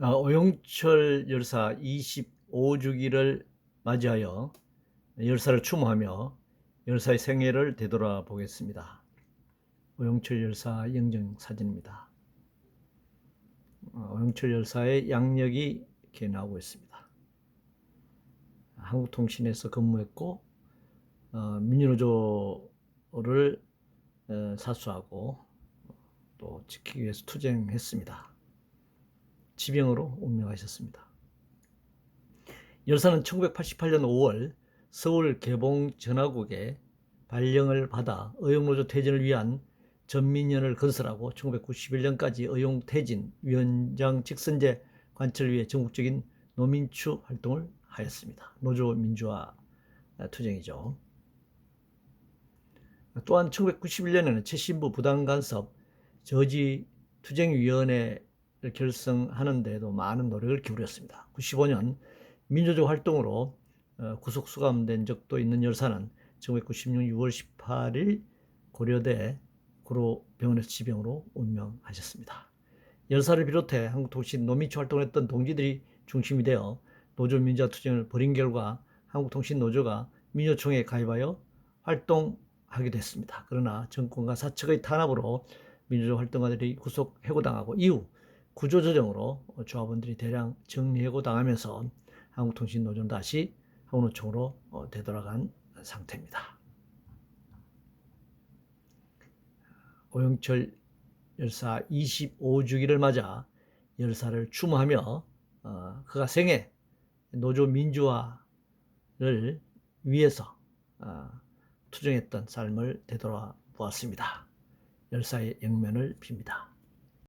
아, 오영철 열사 25주기를 맞이하여 열사를 추모하며 열사의 생애를 되돌아 보겠습니다. 오영철 열사 영정 사진입니다. 어, 오영철 열사의 양력이 이렇게 나오고 있습니다. 한국통신에서 근무했고 어, 민주노조를 어, 사수하고 또 지키기 위해서 투쟁했습니다. 지병으로 운명하셨습니다. 열사는 1988년 5월 서울 개봉 전화국에 발령을 받아 의용노조 퇴진을 위한 전민연을 건설하고 1991년까지 의용퇴진 위원장 직선제 관철을 위해 전국적인 노민추 활동을 하였습니다. 노조 민주화 투쟁이죠. 또한 1991년에는 최신부 부당간섭 저지 투쟁위원회를 결성하는 데도 많은 노력을 기울였습니다. 95년 민주적 활동으로 어, 구속 수감된 적도 있는 열사는 1996년 6월 18일 고려대 구로병원에서 지병으로 운명하셨습니다. 열사를 비롯해 한국통신 노민추 활동을 했던 동지들이 중심이 되어 노조 민주화 투쟁을 벌인 결과 한국통신 노조가 민주총회에 가입하여 활동하게 됐습니다. 그러나 정권과 사측의 탄압으로 민주조 활동가들이 구속 해고당하고 이후 구조조정으로 조합원들이 대량 정리해고 당하면서 한국통신 노조는 다시 한국노총으로 어, 되돌아간 상태입니다. 오영철 열사 25주기를 맞아 열사를 추모하며 어, 그가 생애 노조 민주화를 위해서 어, 투쟁했던 삶을 되돌아 보았습니다. 열사의 영면을 빕니다.